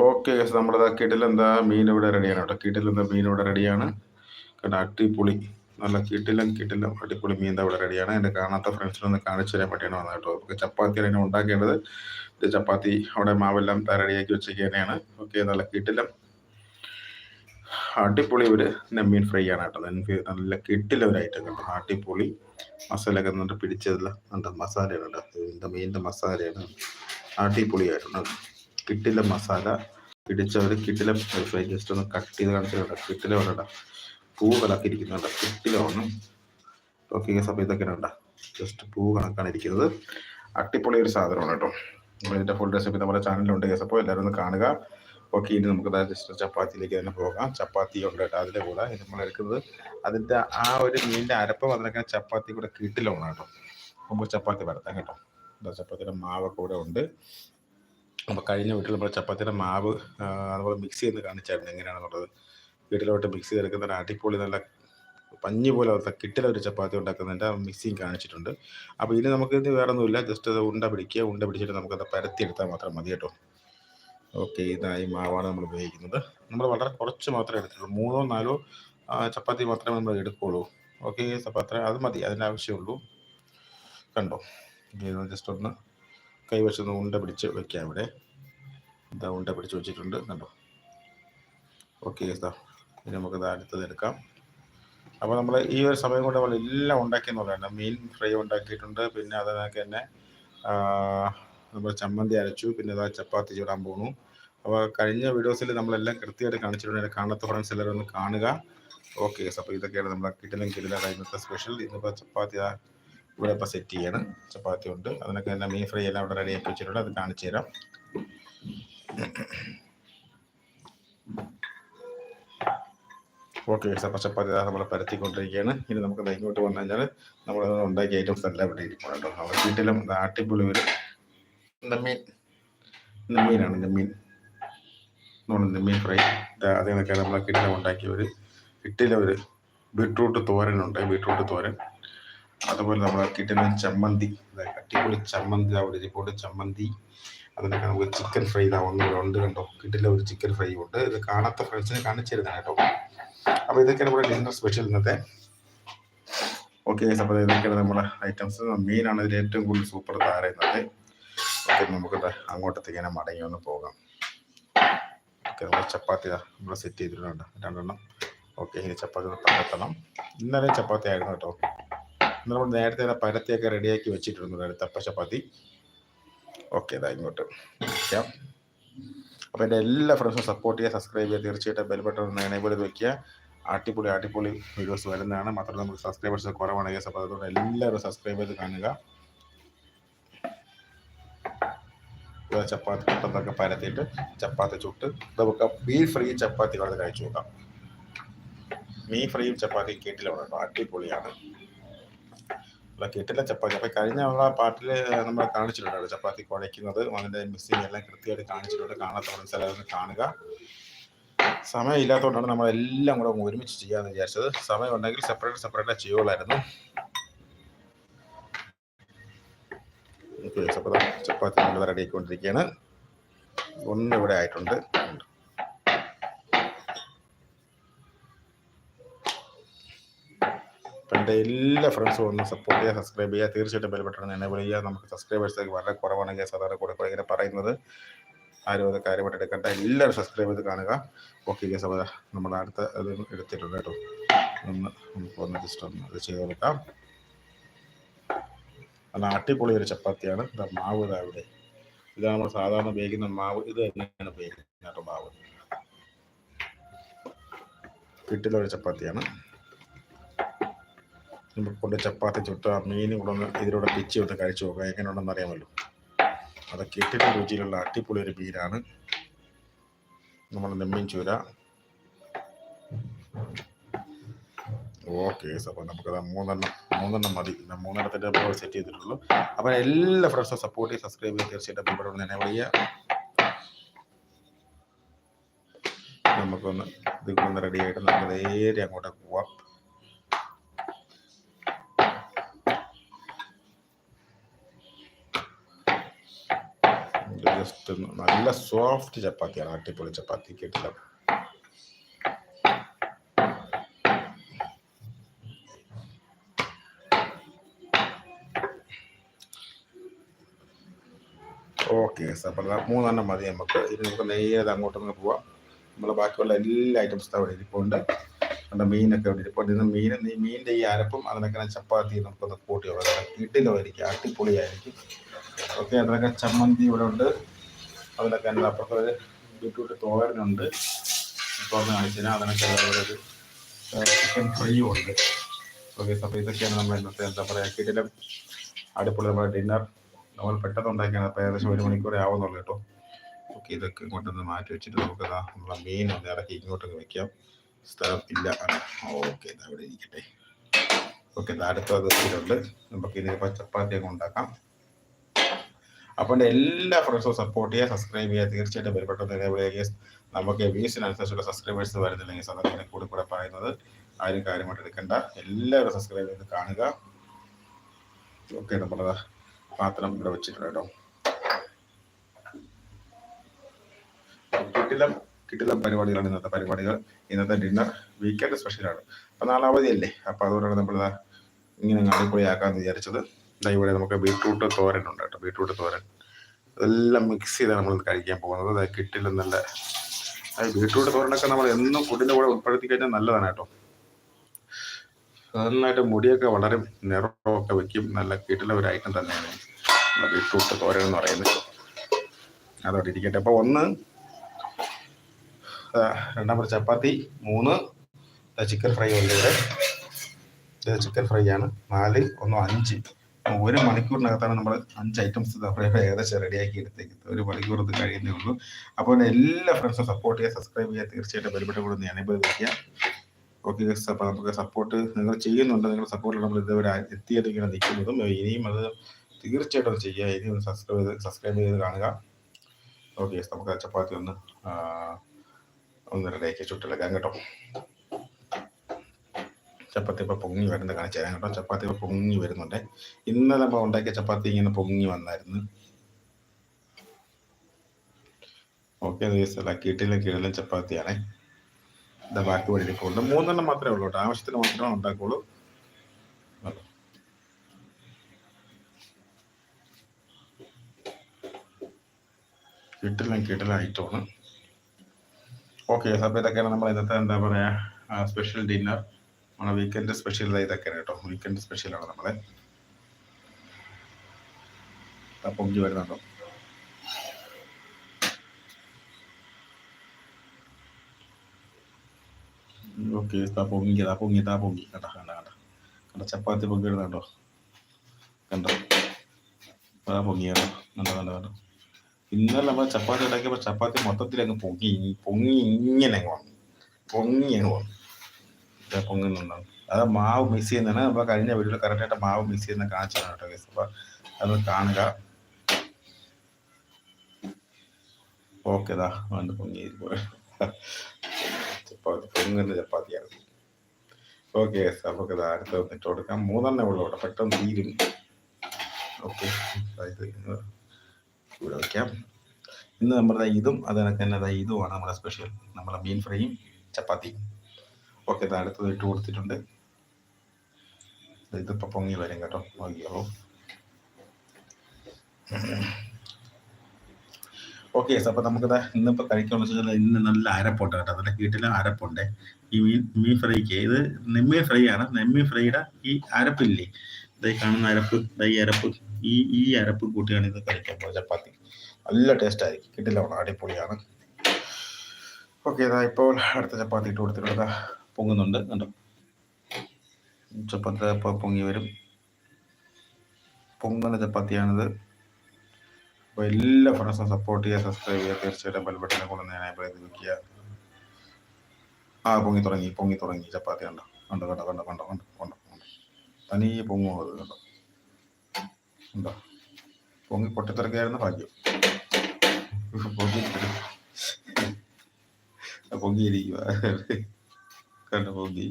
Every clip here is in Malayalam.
ഓക്കെ ഗസ് നമ്മുടെ എന്താ മീൻ ഇവിടെ റെഡിയാണ് കേട്ടോ. കിടിലെന്താ മീൻ ഇവിടെ റെഡിയാണ് കേട്ടോ അടിപൊളി. നല്ല കിട്ടിലും കിട്ടിലും അടിപൊളി മീൻ ഇവിടെ റെഡിയാണ് എന്റെ കാണാത്ത ഫ്രണ്ട്സിനൊന്ന് കാണിച്ചു തരാൻ വേണ്ടിയാണ് വന്നത് കേട്ടോ. നമുക്ക് ചപ്പാത്തി അതിനെ ഉണ്ടാക്കേണ്ടത്. ചപ്പാത്തി അവിടെ മാവെല്ലാം റെഡിയാക്കി വെച്ചേക്ക് തന്നെയാണ്. ഓക്കെ നല്ല കിട്ടിലും. അടിപൊളി ഒരു നെമ്മീൻ ഫ്രൈ ആണ് കേട്ടോ. എനിക്ക് നല്ല കിട്ടില്ല ഒരു ഐറ്റം കേട്ടോ. അടിപൊളി. മസാല ഒക്കെ എന്നിട്ട് പിടിച്ചതില്ല എന്താ മസാലയാണ് കേട്ടോ. ഇതിന്റെ മീനിന്റെ മസാലയാണ്. അടിപൊളിയായിട്ടുണ്ട്. കിട്ടില്ല മസാല പിടിച്ചവർ കിട്ടില ഫ്രൈ ജസ്റ്റ് ഒന്ന് കട്ട് ചെയ്ത് കാണിച്ചിട്ടുണ്ട് കിട്ടില വേണ്ട പൂ കണക്കിരിക്കുന്നുണ്ട് കിട്ടിലാണ് ഓക്കെ സമയം ഇതൊക്കെയാണ് ഉണ്ട ജസ്റ്റ് പൂ കണക്കാണ് ഇരിക്കുന്നത്. അട്ടിപ്പൊളി ഒരു സാധനമാണ് കേട്ടോ. ഇതിന്റെ ഫുൾ റെസിപ്പി നമ്മുടെ ചാനലിലുണ്ട് കേസ് അപ്പോൾ എല്ലാവരും ഒന്ന് കാണുക. ഓക്കെ ഇനി നമുക്ക് ജസ്റ്റ് ചപ്പാത്തിയിലേക്ക് തന്നെ പോകാം. ചപ്പാത്തി ഉണ്ട് കേട്ടോ അതിന്റെ കൂടെ. നമ്മൾ എടുക്കുന്നത് അതിന്റെ ആ ഒരു മീനിന്റെ അരപ്പ് വന്നിരിക്കുന്ന ചപ്പാത്തി കൂടെ കിട്ടിലാണ് കേട്ടോ. നമുക്ക് ചപ്പാത്തി വരത്താം കേട്ടോ. ചപ്പാത്തിയുടെ മാവൊക്കെ കൂടെ ഉണ്ട്. അപ്പോൾ കഴിഞ്ഞ വീട്ടിൽ നമ്മൾ ചപ്പാത്തിയുടെ മാവ് അതുപോലെ മിക്സ് ചെയ്ത് കാണിച്ചായിരുന്നു എങ്ങനെയാണെന്നുള്ളത് വീട്ടിലോട്ട് മിക്സ് ചെയ്തെടുക്കുന്ന ഒരു അടിപൊളി നല്ല പഞ്ഞി പോലെ കിട്ടില ഒരു ചപ്പാത്തി ഉണ്ടാക്കുന്നതിന്റെ മിക്സിങ് കാണിച്ചിട്ടുണ്ട്. അപ്പോൾ ഇനി നമുക്ക് ഇത് വേറെ ഒന്നുമില്ല ജസ്റ്റ് അത് ഉണ്ട പിടിക്കുക. ഉണ്ട പിടിച്ചിട്ട് നമുക്കത് പരത്തിയെടുത്താൽ മാത്രം മതി കേട്ടോ. ഓക്കെ ഇതായി മാവാണ് നമ്മൾ ഉപയോഗിക്കുന്നത്. നമ്മൾ വളരെ കുറച്ച് മാത്രമേ എടുത്തിട്ടുള്ളൂ. മൂന്നോ നാലോ ചപ്പാത്തി മാത്രമേ നമ്മൾ എടുക്കുള്ളൂ ഓക്കെ ചപ്പാത്തി അത് മതി. അതിന്റെ ആവശ്യമുള്ളൂ. കണ്ടോ? ജസ്റ്റ് ഒന്ന് കൈവശം ഉണ്ട പിടിച്ച് വെക്കാം ഇവിടെ. ഇതാ ഉണ്ട പിടിച്ച് വെച്ചിട്ടുണ്ട്. കണ്ടോ? ഓക്കെ ഇതാ. ഇനി നമുക്കത് അടുത്തത് എടുക്കാം. അപ്പോൾ നമ്മൾ ഈ ഒരു സമയം കൊണ്ട് നമ്മൾ എല്ലാം ഉണ്ടാക്കിയെന്നുള്ളതാണ് മീൻ ഫ്രൈ ഉണ്ടാക്കിയിട്ടുണ്ട്. പിന്നെ അതിനൊക്കെ തന്നെ നമ്മൾ ചമ്മന്തി അരച്ചു. പിന്നെ അതാ ചപ്പാത്തി ചൂടാൻ പോണു. അപ്പോൾ കഴിഞ്ഞ വീഡിയോസിൽ നമ്മളെല്ലാം കൃത്യമായിട്ട് കാണിച്ചിട്ടുണ്ട്. കാണാത്ത ഫ്രണ്ട്സ് എല്ലാവരും ഒന്ന് കാണുക. ഓക്കെ അപ്പോൾ ഇതൊക്കെയാണ് നമ്മൾ കിട്ടലും കിട്ടില്ല കഴിഞ്ഞത്തെ സ്പെഷ്യൽ ഇന്നിപ്പോൾ ചപ്പാത്തി ഇവിടെ ഇപ്പോൾ സെറ്റ് ചെയ്യണം. ചപ്പാത്തി ഉണ്ട്. അതിനൊക്കെ തന്നെ മീൻ ഫ്രൈ എല്ലാം ഇവിടെ റെഡി ആക്കി വെച്ചിട്ടുണ്ട്. അത് കാണിച്ചു തരാം. ഓക്കെ അപ്പോൾ ചപ്പാത്തി നമ്മൾ പരത്തിക്കൊണ്ടിരിക്കുകയാണ്. ഇനി നമുക്ക് ഇങ്ങോട്ട് വന്നു കഴിഞ്ഞാൽ നമ്മൾ ഉണ്ടാക്കിയ ഐറ്റംസ് എല്ലാം ഇവിടെ ഇരിക്കുന്നുണ്ടോ അവർ വീട്ടിലും അടിപൊളി ഒരു നെമ്മീൻ നെമ്മീനാണ് നെമ്മീൻ നമ്മൾ നെമ്മീൻ ഫ്രൈ. അതിൽ നിന്നൊക്കെ നമ്മൾ കിട്ടില ഉണ്ടാക്കിയ ഒരു കിട്ടില ഒരു ബീട്രൂട്ട് തോരനുണ്ട് ബീട്രൂട്ട് തോരൻ. അതുപോലെ നമ്മൾ കിട്ടുന്ന ചമ്മന്തി അടിപൊളി ചമ്മന്തി ഒരു ഇരിപ്പോട്ട് ചമ്മന്തി. അതിനൊക്കെ നമുക്ക് ചിക്കൻ ഫ്രൈ ഇതാ രണ്ട് കണ്ടോ? കിട്ടില്ല ഒരു ചിക്കൻ ഫ്രൈ ഉണ്ട്. ഇത് കാണാത്ത ഫ്രണ്ട്സിനെ കാണിച്ചിരുന്ന കേട്ടോ. അപ്പോൾ ഇതൊക്കെയാണ് നമ്മുടെ ഡിന്നർ സ്പെഷ്യൽ ഇന്നത്തെ. ഓക്കെ അപ്പോൾ ഇതൊക്കെയാണ് നമ്മുടെ ഐറ്റംസ് മീനാണ് ഇതിൽ ഏറ്റവും കൂടുതൽ സൂപ്പർ താരുന്നത് ഓക്കെ നമുക്ക് അങ്ങോട്ടത്തേക്ക് ഇങ്ങനെ മടങ്ങി ഒന്ന് പോകാം. ഓക്കെ നമ്മുടെ ചപ്പാത്തി നമ്മൾ സെറ്റ് ചെയ്തിട്ടുണ്ട് രണ്ടെണ്ണം. ഓക്കെ ഇനി ചപ്പാത്തി പരത്തണം. ഇന്നലെ ചപ്പാത്തി ആയിരുന്നു കേട്ടോ. നമ്മൾ നേരത്തെ പരത്തിയൊക്കെ റെഡിയാക്കി വെച്ചിട്ടുണ്ട്. അടുത്ത ചപ്പാത്തി. ഓക്കെ ഇതാ ഇങ്ങോട്ട് വയ്ക്കാം അപ്പോൾ എന്റെ എല്ലാ ഫ്രണ്ട്സും സപ്പോർട്ട് ചെയ്യുക സബ്സ്ക്രൈബ് ചെയ്യുക. തീർച്ചയായിട്ടും ബെൽ ബട്ടൺ ഒന്ന് എനേബിൾ ചെയ്ത് വയ്ക്കുക അടിപൊളി അടിപൊളി വീഡിയോസ് വരുന്നതാണ്. മാത്രമല്ല നമുക്ക് സബ്സ്ക്രൈബേഴ്സ് കുറവാണ്. കേസ് അപ്പോൾ അതുകൊണ്ട് എല്ലാവരും സബ്സ്ക്രൈബ് ചെയ്ത് കാണുക. ചപ്പാത്തി ചുട്ടൊക്കെ പരത്തിയിട്ട് ചപ്പാത്തി ചുട്ട് നമുക്ക് മീൻ ഫ്രീ ചപ്പാത്തി വളരെ കഴിച്ചു നോക്കാം. മീൻ ഫ്രീയും ചപ്പാത്തി കേട്ടില്ല കേട്ടോ. അടിപൊളിയാണ്. കിട്ടില്ല. ചപ്പാത്തി. അപ്പൊ കഴിഞ്ഞ നമ്മളെ പാട്ടിൽ നമ്മൾ കാണിച്ചിട്ടുണ്ട് ചപ്പാത്തി കുഴയ്ക്കുന്നത്. അതിന്റെ മിക്സിങ് എല്ലാം കൃത്യമായിട്ട് കാണിച്ചിട്ടുണ്ട്. കാണാത്ത സ്ഥലം കാണുക. സമയം ഇല്ലാത്തതുകൊണ്ടാണ് നമ്മൾ എല്ലാം കൂടെ ഒരുമിച്ച് ചെയ്യാന്ന് വിചാരിച്ചത്. സമയം ഉണ്ടെങ്കിൽ സെപ്പറേറ്റ് സെപ്പറേറ്റ് ചെയ്യുള്ളായിരുന്നു ചപ്പാത്തി നമ്മൾ റെഡി ആയിക്കൊണ്ടിരിക്കുകയാണ്. ഒന്ന് ഇവിടെ ആയിട്ടുണ്ട് എന്റെ എല്ലാ ഫ്രണ്ട്സും ഒന്ന് സപ്പോർട്ട് ചെയ്യുക സബ്സ്ക്രൈബ് ചെയ്യുക തീർച്ചയായിട്ടും ബെൽ ബട്ടൺ എനേബിൾ ചെയ്യുക നമുക്ക് സബ്സ്ക്രൈബേഴ്സൊക്കെ വളരെ കുറവാണെങ്കിൽ സാധാരണ കൂടെ ഇങ്ങനെ പറയുന്നത് ആരും അത് കാര്യമായിട്ട് എടുക്കണ്ട. എല്ലാവരും സബ്സ്ക്രൈബ് ചെയ്ത് കാണുക. ഓക്കെ ഗ്യാസ് അപ്പോൾ നമ്മൾ അടുത്ത അത് എടുത്തിട്ടുണ്ട് കേട്ടോ. ഒന്ന് നമുക്ക് ഒന്ന് ജസ്റ്റ് ഒന്ന് അത് ചെയ്ത് കൊടുക്കാം. നല്ല അടിപൊളി ഒരു ചപ്പാത്തിയാണ്. ഇതാ മാവ് ഇതാ ഇവിടെ. ഇതാണ് നമ്മൾ സാധാരണ ഉപയോഗിക്കുന്ന മാവ്. ഇത് തന്നെയാണ് ഉപയോഗിക്കുന്നത് കേട്ടോ മാവ്. കിട്ടില്ല ഒരു ചപ്പാത്തിയാണ്. കൊണ്ട് ചപ്പാത്തി ചുട്ട മീൻ കൂടെ ഒന്ന് ഇതിലൂടെ പിച്ചി ഒന്ന് കഴിച്ചു നോക്കുക എങ്ങനെയുണ്ടെന്ന് അറിയാമല്ലോ. അതൊക്കെ ഇട്ടിട്ട് രുചിയിലുള്ള അടിപൊളി ഒരു മീനാണ്. നമ്മൾ നെമ്മീൻ ചൂര. ഓക്കെ അപ്പോൾ നമുക്കത് മൂന്നെണ്ണം മൂന്നെണ്ണം മതി. മൂന്നെണ്ണത്തിന്റെ നമ്മൾ സെറ്റ് ചെയ്തിട്ടുള്ളൂ. അപ്പോൾ എല്ലാ ഫ്രണ്ട്സും സപ്പോർട്ട് ചെയ്ത് സബ്സ്ക്രൈബ് ചെയ്ത് തീർച്ചയായിട്ടും ഇവിടെ തന്നെ വിളിക്കുക. നമുക്കൊന്ന് ഇത് റെഡി ആയിട്ട് നമുക്ക് നേരെ അങ്ങോട്ട് പോവാം ജസ്റ്റ് നല്ല സോഫ്റ്റ് ചപ്പാത്തിയാണ് അടിപൊളി ചപ്പാത്തി കേട്ടില്ല. ഓക്കെ അപ്പം മൂന്നെണ്ണം മതി നമുക്ക്. ഇനി നമുക്ക് നേരെ അങ്ങോട്ടൊന്ന് പോവാം. നമ്മൾ ബാക്കിയുള്ള എല്ലാ ഐറ്റംസും അവിടെ ഇരിപ്പുണ്ട്. നമ്മുടെ മീനൊക്കെ അവിടെ ഇരിപ്പുണ്ട്. ഇന്ന് മീൻ ഈ മീനിന്റെ ഈ അരപ്പും അതിനൊക്കെ ചപ്പാത്തി നമുക്കൊന്ന് കൂട്ടി വെക്കാം ഇഡിലായിരിക്കും അടിപൊളിയായിരിക്കും. ഓക്കെ അതിനൊക്കെ ചമ്മന്തി ഇവിടെ ഉണ്ട്. അതിലൊക്കെ എന്റെ അപ്പുറത്ത് ഒരു ബീട്രൂട്ട് തോരനുണ്ട്. തുറന്ന് കാണിച്ചാൽ അതിനൊക്കെ ഒരു ചിക്കൻ ഫ്രൈയും ഉണ്ട്. ഓക്കെ അപ്പോൾ ഇതൊക്കെയാണ് നമ്മൾ ഇന്നത്തെ എന്താ പറയുക കിടിലം അടിപൊളി നമ്മുടെ ഡിന്നർ നമ്മൾ പെട്ടെന്ന് ഉണ്ടാക്കിയാണ് അപ്പോൾ ഏകദേശം ഒരു മണിക്കൂറേ ആവുന്നുള്ളൂ കേട്ടോ. ഓക്കെ ഇതൊക്കെ ഇങ്ങോട്ടൊന്ന് മാറ്റി വെച്ചിട്ട് നമുക്ക് നമ്മളെ മീൻ ഒന്ന് ഇറക്കി ഇങ്ങോട്ടൊക്കെ വെക്കാം. സ്ഥലം ഇല്ല ഓക്കെ അവിടെ ഇരിക്കട്ടെ. ഓക്കെ അടുത്ത ദിവസത്തിലുണ്ട് നമുക്ക് ഇതിപ്പോൾ ചപ്പാത്തി ഒക്കെ ഉണ്ടാക്കാം. അപ്പോൾ എന്റെ എല്ലാ ഫ്രണ്ട്സും സപ്പോർട്ട് ചെയ്യുക സബ്സ്ക്രൈബ് ചെയ്യുക. തീർച്ചയായിട്ടും ബലപ്പെട്ട നമുക്ക് വ്യൂസിനനുസരിച്ചുള്ള സബ്സ്ക്രൈബേഴ്സ് വരുന്നില്ലെങ്കിൽ സാധാരണ കൂടെ കൂടെ പറയുന്നത് ആരും കാര്യമായിട്ട് എടുക്കണ്ട. എല്ലാവരും സബ്സ്ക്രൈബ് ചെയ്ത് കാണുക. ഓക്കെ നമ്മളത് പാത്രം ഇവിടെ വെച്ചിട്ടുണ്ട് കേട്ടോ. കിട്ടിലം കിട്ടിലം പരിപാടികളാണ് ഇന്നത്തെ പരിപാടികൾ. ഇന്നത്തെ ഡിന്നർ വീക്കെൻഡ് സ്പെഷ്യലാണ് അപ്പൊ നാളെ അവധിയല്ലേ? അപ്പൊ അതുകൊണ്ടാണ് നമ്മൾ ഇങ്ങനെ അടിപൊളിയാക്കാന്ന് വിചാരിച്ചത്. ഇവിടെ നമുക്ക് ബീട്രൂട്ട് തോരൻ ഉണ്ട് കേട്ടോ. ബീട്രൂട്ട് തോരൻ. അതെല്ലാം മിക്സ് ചെയ്താണ് നമ്മൾ കഴിക്കാൻ പോകുന്നത്. അത് കിട്ടില്ല നല്ല ബീട്രൂട്ട് തോരനൊക്കെ നമ്മൾ എന്നും ഫുഡിന്റെ കൂടെ ഉൾപ്പെടുത്തി കഴിഞ്ഞാൽ നല്ലതാണ് കേട്ടോ. നന്നായിട്ട് മുടിയൊക്കെ വളരെ നിറമൊക്കെ വെക്കും. നല്ല കിട്ടുന്ന ഒരു ഐറ്റം തന്നെയാണ് ബീട്രൂട്ട് തോരൻ എന്ന് പറയുന്നത് അതോടെ ഇരിക്കട്ടെ. അപ്പോൾ ഒന്ന് രണ്ടാമത്തെ ചപ്പാത്തി. മൂന്ന് ചിക്കൻ ഫ്രൈ ഉണ്ട് ഇവിടെ. ചിക്കൻ ഫ്രൈ ആണ്. നാല് ഒന്നോ അഞ്ച്. ഒരു മണിക്കൂറിനകത്താണ് നമ്മൾ അഞ്ച് ഐറ്റംസ് ഏകദേശം റെഡിയാക്കി എടുത്തേക്കുന്നത്. ഒരു മണിക്കൂർ ഇത് കഴിയുന്നേ ഉള്ളൂ. അപ്പോൾ എല്ലാ ഫ്രണ്ട്സും സപ്പോർട്ട് ചെയ്യുക സബ്സ്ക്രൈബ് ചെയ്യുക. തീർച്ചയായിട്ടും ബെൽബട്ട കൂടെ എനേബിൾ വയ്ക്കുക ഓക്കെ അപ്പോൾ നമുക്ക് സപ്പോർട്ട് നിങ്ങൾ ചെയ്യുന്നുണ്ട് നിങ്ങൾ സപ്പോർട്ട് നമ്മൾ ഇതുവരെ എത്തിയത് ഇങ്ങനെ നിൽക്കുന്നതും ഇനിയും അത് തീർച്ചയായിട്ടും ചെയ്യുക. ഇനിയും സബ്സ്ക്രൈബ് ചെയ്ത് സബ്സ്ക്രൈബ് ചെയ്ത് കാണുക. ഓക്കെ നമുക്ക് ചപ്പാത്തി ഒന്ന് ഒന്ന് റെഡിയാക്കി ചുട്ടെടുക്കാം കേട്ടോ. ചപ്പാത്തി ഇപ്പോൾ പൊങ്ങി വരുന്നത് കാണിച്ചു തരാം കേട്ടോ. ചപ്പാത്തി ഇപ്പോൾ പൊങ്ങി വരുന്നുണ്ട്. ഇന്നലെ നമ്മൾ ഉണ്ടാക്കിയ ചപ്പാത്തി ഇങ്ങനെ പൊങ്ങി വന്നായിരുന്നു. ഓക്കെ കീട്ടിലും കീഴിലും ചപ്പാത്തിയാണേ. ഇതാ ബാക്കി വഴിയിട്ടുണ്ട് മൂന്നെണ്ണം മാത്രമേ ഉള്ളൂ കേട്ടോ. ആവശ്യത്തിന് മാത്രമേ ഉണ്ടാക്കുള്ളൂ. കിട്ടില്ല കിട്ടില്ല ഐറ്റമാണ് ഓക്കെ അപ്പോൾ ഇതൊക്കെയാണ് നമ്മൾ ഇന്നത്തെ എന്താ പറയുക സ്പെഷ്യൽ ഡിന്നർ നമ്മുടെ വീക്കെൻഡ് സ്പെഷ്യൽ ഇതൊക്കെയാണ് കേട്ടോ. വീക്കെൻഡ് സ്പെഷ്യലാണ് നമ്മളെ. പൊങ്കി വരുന്നുണ്ടോ? ഓക്കെ താ പൊങ്ങി താ പൊങ്ങി താ പൊങ്ങി കണ്ട കണ്ട കണ്ട. കണ്ട ചപ്പാത്തി പൊങ്ങി ഇടുന്നുണ്ടോ കണ്ടോ? താ പൊങ്ങി കണ്ടോ? കണ്ട കണ്ട കണ്ടോ. ഇന്നലെ നമ്മൾ ചപ്പാത്തി ഉണ്ടാക്കിയപ്പോൾ ചപ്പാത്തി മൊത്തത്തിൽ അങ്ങ് പൊങ്ങി പൊങ്ങി ഇങ്ങനെ വന്നു. പൊങ്ങി അങ്ങ് വന്നു. പൊങ്ങുന്നുണ്ടാവും. അത് മാവ് മിക്സ് ചെയ്യുന്നതാണ്. അപ്പൊ കഴിഞ്ഞ വീഡിയോയിൽ കറക്റ്റായിട്ട് മാവ് മിക്സ് ചെയ്യുന്ന കാണിച്ചതാണ് കേട്ടോ ഗൈസ് അപ്പോൾ അത് കാണുക. ഓക്കേതാ വേണ്ട പൊങ്ങി. പൊങ്ങുന്ന ചപ്പാത്തിയാണ് ഓക്കെ നമുക്ക് ഇത് അടുത്ത് ഇട്ട് കൊടുക്കാം. മൂന്നെണ്ണേ ഉള്ളൂ കേട്ടോ. പെട്ടെന്ന് തീരും. ഓക്കെ ഇത് ഇവിടെ വയ്ക്കാം ഇന്ന് നമ്മുടെ ഇതും അത് കണക്ക് തന്നെ ഇതുമാണ് നമ്മുടെ സ്പെഷ്യൽ നമ്മുടെ മീൻ ഫ്രൈയും ചപ്പാത്തിയും. ഓക്കെ അടുത്തത് ഇട്ട് കൊടുത്തിട്ടുണ്ട്. ഇതിപ്പോൾ പൊങ്ങി വരും കേട്ടോ. നോക്കിയോളൂ ഓക്കെ അപ്പോൾ നമുക്കത് ഇന്നിപ്പോൾ കഴിക്കാമെന്ന് വെച്ചാൽ ഇന്ന് നല്ല അരപ്പുണ്ട് കേട്ടോ. അതിന്റെ വീട്ടിൽ അരപ്പുണ്ട്. ഈ മീൻ മീൻ ഫ്രൈക്ക് ഇത് നെമ്മീൻ ഫ്രൈ ആണ്. നെമ്മീൻ ഫ്രൈയുടെ ഈ അരപ്പില്ലേ? ഇതായി കാണുന്ന അരപ്പ്. ഈ അരപ്പ്. ഈ ഈ അരപ്പ് കൂട്ടിയാണ് ഇത് കഴിക്കാൻ പോകുന്നത് ചപ്പാത്തി. നല്ല ടേസ്റ്റ് ആയിരിക്കും. കിട്ടില്ല അടിപൊളിയാണ്. ഓക്കെ ഇതാ ഇപ്പോൾ അടുത്ത ചപ്പാത്തി ഇട്ട് കൊടുത്തിട്ടുള്ളത്. പൊങ്ങുന്നുണ്ട്. കണ്ടോ? ചപ്പാത്തി അപ്പം പൊങ്ങി വരും. പൊങ്ങുന്ന ചപ്പാത്തിയാണിത്. അപ്പോൾ എല്ലാ ഫ്രണ്ട്സും സപ്പോർട്ട് ചെയ്യുക സബ്സ്ക്രൈബ് ചെയ്യുക. തീർച്ചയായിട്ടും ബെൽബട്ടനെ കൊണ്ട് ഞാൻ വെക്കുക ആ പൊങ്ങി തുടങ്ങി പൊങ്ങി തുടങ്ങി ചപ്പാത്തി കണ്ടോ? കണ്ടോ കണ്ടോ കണ്ടോ കണ്ടോ കണ്ടോ കണ്ടോ കണ്ടോ? തനിയെ പൊങ്ങും അത് കണ്ടോ? പൊങ്ങി പൊട്ടിത്തെറിക്കായിരുന്നു ഭാഗ്യം. പൊങ്ങി പൊങ്ങിയിരിക്കുക കണ്ടോ പോകി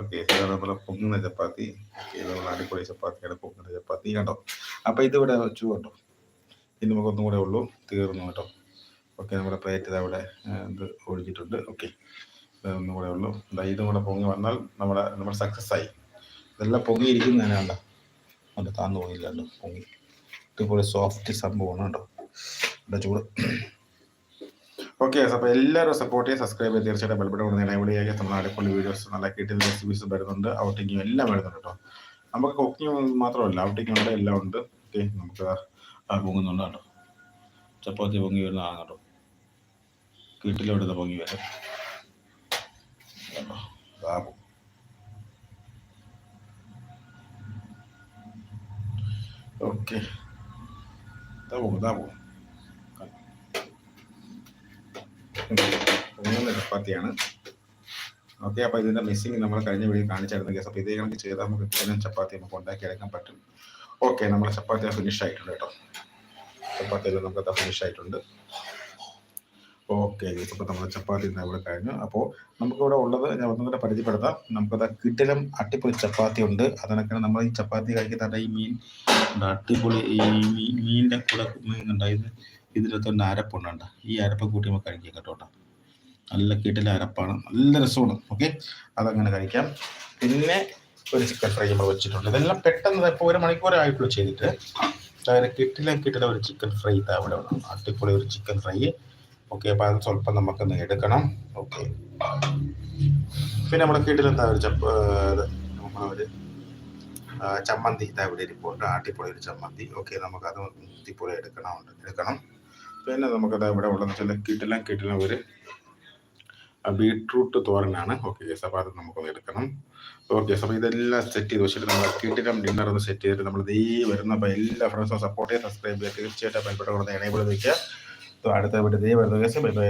ഓക്കെ നമ്മളെ പൊങ്ങുന്ന ചപ്പാത്തി. നമ്മൾ അടിപൊളി ചപ്പാത്തിയാണ് പൊങ്ങുന്ന ചപ്പാത്തി. കണ്ടോ? അപ്പൊ ഇതിവിടെ വെച്ചു കണ്ടോ? ഇനി നമുക്കൊന്നും കൂടെ ഉള്ളൂ. തീർന്നു കേട്ടോ. ഓക്കെ നമ്മുടെ പ്ലേറ്റ് ഇത് അവിടെ ഇത് ഒഴിച്ചിട്ടുണ്ട് ഓക്കെ ഇതൊന്നും കൂടെ ഉള്ളൂ. ഇതും കൂടെ പൊങ്ങി വന്നാൽ നമ്മുടെ നമ്മുടെ സക്സസ് ആയി. ഇതെല്ലാം പൊങ്ങിയിരിക്കുന്നതിനാണ്ട അത് താന്നു പോയില്ലല്ലോ പൊങ്ങി. ഇതുപോലെ സോഫ്റ്റ് സംഭവമാണ് കേട്ടോ ഇവിടെ ചൂട്. ഓക്കെ അപ്പോൾ എല്ലാവരും സപ്പോർട്ട് ചെയ്യുക സബ്സ്ക്രൈബ് ചെയ്ത് തീർച്ചയായിട്ടും ബെൽബട്ടൺ നേടാൻ എവിടെയായി നമ്മുടെ അടിപൊളി വീഡിയോസ് നല്ല കിട്ടിയ റെസിപ്പീസ് വരുന്നുണ്ട്. ഔട്ടിങ്ങും എല്ലാം വരുന്നുണ്ട് കേട്ടോ നമുക്ക് കുക്കിംഗ് മാത്രമല്ല ഔട്ടിങ്ങും ഉണ്ട് എല്ലാം ഉണ്ട്. ഓക്കെ നമുക്ക് പൊങ്ങുന്നുണ്ട് കേട്ടോ. ചപ്പാത്തി പൊങ്ങി വരുന്നതാണ് കേട്ടോ. വീട്ടിലെവിടുന്ന് പൊങ്ങി വരും. പോ. ഓക്കെ താ പോകും താ പോകും മൂന്ന് ചപ്പാത്തിയാണ്. ഓക്കെ അപ്പോൾ ഇതിന്റെ മിസ്സിങ് നമ്മൾ കഴിഞ്ഞ വീഡിയോ കാണിച്ചായിരുന്നു കേസ് അപ്പോൾ ഇതേ കണക്ക് ചെയ്താൽ നമുക്ക് ഇത്രയും ചപ്പാത്തി നമുക്ക് ഉണ്ടാക്കിയെടുക്കാൻ പറ്റും. ഓക്കെ നമ്മുടെ ചപ്പാത്തി ഫിനിഷ് ആയിട്ടുണ്ട് കേട്ടോ. ചപ്പാത്തിയെല്ലാം നമുക്ക് ഫിനിഷ് ആയിട്ടുണ്ട്. ഓക്കെ ഇപ്പോൾ നമ്മുടെ ചപ്പാത്തി ഇവിടെ കഴിഞ്ഞു. അപ്പോൾ നമുക്കിവിടെ ഉള്ളത് ഞാൻ ഒന്നുകൂടെ പരിചയപ്പെടുത്താം. നമുക്കത് കിട്ടിലും അട്ടിപ്പൊളി ചപ്പാത്തി ഉണ്ട്. അതിനൊക്കെ നമ്മൾ ഈ ചപ്പാത്തി കഴിക്കുന്ന ഈ മീൻ അട്ടിപ്പൊളി ഈ മീനിന്റെ കൂടെ ഉണ്ടായത് ഇതിനകത്ത് അരപ്പുണ്ട്. ഈ അരപ്പ് കൂട്ടി നമുക്ക് കഴിക്കാം കേട്ടോ നല്ല കീട്ടിലെ അരപ്പാണ്. നല്ല രസമാണ്. ഓക്കെ? അതങ്ങനെ കഴിക്കാം. പിന്നെ ഒരു ചിക്കൻ ഫ്രൈ നമ്മൾ വെച്ചിട്ടുണ്ട്. ഇതെല്ലാം പെട്ടെന്ന് ഇപ്പോൾ ഒരു മണിക്കൂറേ ആയിട്ടുള്ളൂ ചെയ്തിട്ട് അതായത് കിട്ടിലെ കിട്ടിലെ ഒരു ചിക്കൻ ഫ്രൈ അവിടെ അടിപൊളി ഒരു ചിക്കൻ ഫ്രൈ ഓക്കെ അപ്പോൾ അത് സ്വല്പം നമുക്കൊന്ന് എടുക്കണം. ഓക്കെ. പിന്നെ നമ്മുടെ കിട്ടിലെന്താ ഒരു ചപ്പ നമ്മളൊരു ചമ്മന്തി ഇതാ ഇരിപ്പുണ്ട്. അടിപൊളി ഒരു ചമ്മന്തി. ഓക്കെ നമുക്കത് അടിപൊളി എടുക്കണം എടുക്കണം. പിന്നെ നമുക്കത് ഇവിടെ ഉള്ളത് ചില കിട്ടില്ല കിട്ടിലും ഒരു ബീട്രൂട്ട് തോരനാണ്. ഓക്കെ ഗസ് അപ്പോൾ അത് നമുക്കൊന്ന് എടുക്കണം. ഓക്കെ അപ്പോൾ ഇതെല്ലാം സെറ്റ് ചെയ്ത് വെച്ചിട്ട് നമ്മൾ കിട്ടിലും ഡിന്നർ ഒന്ന് സെറ്റ് ചെയ്തിട്ട് നമ്മൾ ഈ വരുന്ന അപ്പോൾ എല്ലാ ഫ്രണ്ട്സും സപ്പോർട്ട് ചെയ്ത് സബ്സ്ക്രൈബ് ചെയ്യുക. തീർച്ചയായിട്ടും ബൈബിൾ കൊടുത്ത് എനേബിൾ വയ്ക്കുക അടുത്ത വീട്ടിൽ ദേ വരുന്ന കേസ് ബൈ ബൈ